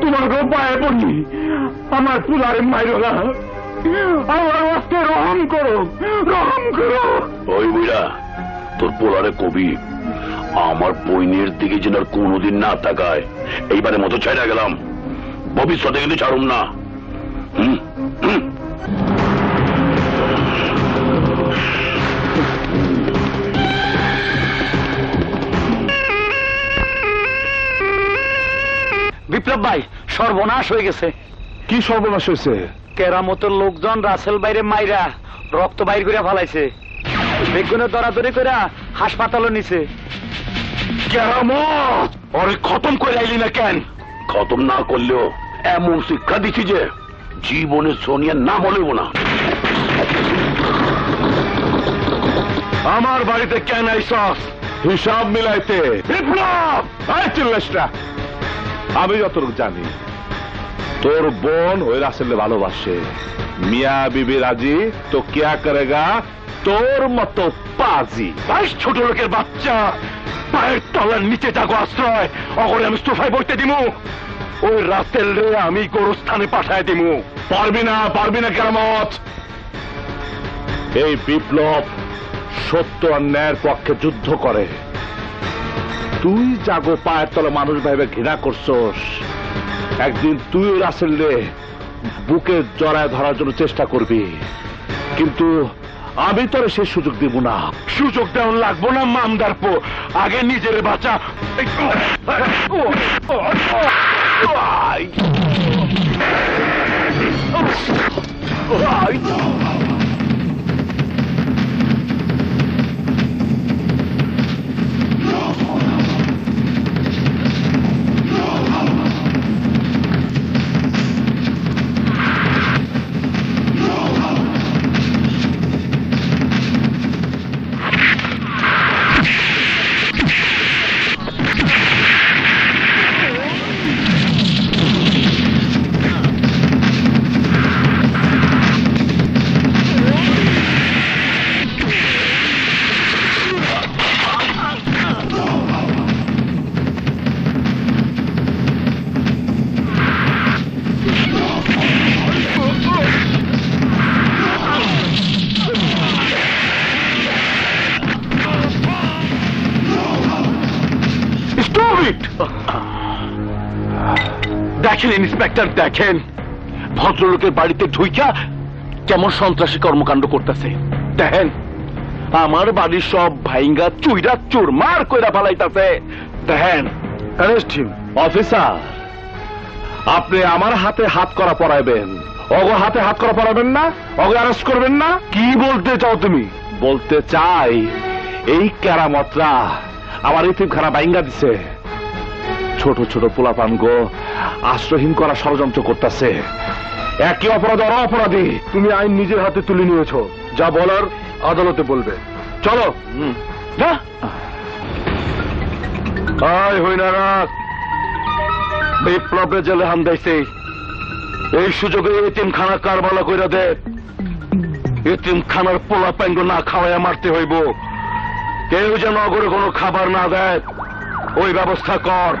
তোমাকে পায়ে পড়ি। আমার পুলারে মাইরো না। আমার আজকে রহম করো রহম করো। ওই বুড়া, তোর পোলারে কবি। আমার বইনের দিকে যেন আর কোনোদিন না তাকায়। এইবারে মতো ছাইরা গেলাম। ভবিষ্যতে কিন্তু ছাড়ুম না। হুম হুম। বিপ্লব ভাই সর্বনাশ হয়ে গেছে। কি সর্বনাশ হয়েছে? কেরামতের লোকজন রাসেল বাইরে মাইরা রক্ত বাইর করে ফালাইছে। বেগুনে দরাদরি করে হাসপাতালে নিছে। কেরামত! ওরে খতম করে আইলি না কেন? খতম না করলেও এমন শিক্ষা দিছি যে জীবনে সোনিয়ার নাম হলেও না। আমার বাড়িতে কেন আইসস হিসাব মিলাইতে। বিপ্লব! আয় চিল্লাসটা আমি যতটুকু জানি, তোর বোন ওই রাসেলে ভালোবাসে। মিয়া বিবি রাজি, তো কিয়া করেগা? তোর মতো পাজি। ছোট লোকের বাচ্চা। পায়ের তলার নিচে যাগো আশ্রয়। অগরে আমি সোফায় বসতে দিমু। ওই রাসেল রে আমি গোরস্থানে পাঠায় দিমু। পারবি না পারবি না কেরামত। এই বিপ্লব সত্য আর ন্যায়ের পক্ষে যুদ্ধ করে। তুই জাগো পায়ের তলে মানুষ ভাইবে ঘৃণা করছস। একদিন তুই রাসেল রে বুকে জড়ায় ধরার জন্য চেষ্টা করবি। কিন্তু আমি তোরে সে সুযোগ দিব না। সুযোগ দেওয়া লাগবো না, মামদার পো আগে নিজের বাঁচা। Stupid! দেখেন ইন্সপেক্টর দেখেন। ভদ্রলোকের বাড়িতে ঢুইকা কেমন সন্ত্রাসী কর্মকাণ্ড করতেছে। দেখেন আমার বাড়ির সব ভাইঙ্গা চুইরা চুরমার কইরা ফালাইতাছে। দেখেন অফিসার আপনি আমার হাতে হাত করা পড়াইবেন অগ হাতে হাত করা পড়াবেন না অগ অ্যারেস্ট করবেন না। কি বলতে চাও তুমি? বলতে চাই এই কেরামতরা আমার ইতিমখানা বাইঙ্গা দিছে। ছোট ছোট পোলাপান গো আশ্রয়হীন করা ষড়যন্ত্র করতেছে। একই অপরাধ অর অপরাধী তুমি আইন নিজের হাতে তুলে নিয়েছো। যা বলার আদালতে বলবে। চলো। আয় হই না রাখ বিপ্লবে জেলে হান দিয়েছে এই সুযোগে এতিম খানা কারবালা কইরা দে। এতিম খানার পোলা প্যাঙ্গ না খাওয়াইয়া মারতে হইব। কেউ যেন অগরে কোনো খাবার না দেয়। ওই ব্যবস্থা কর।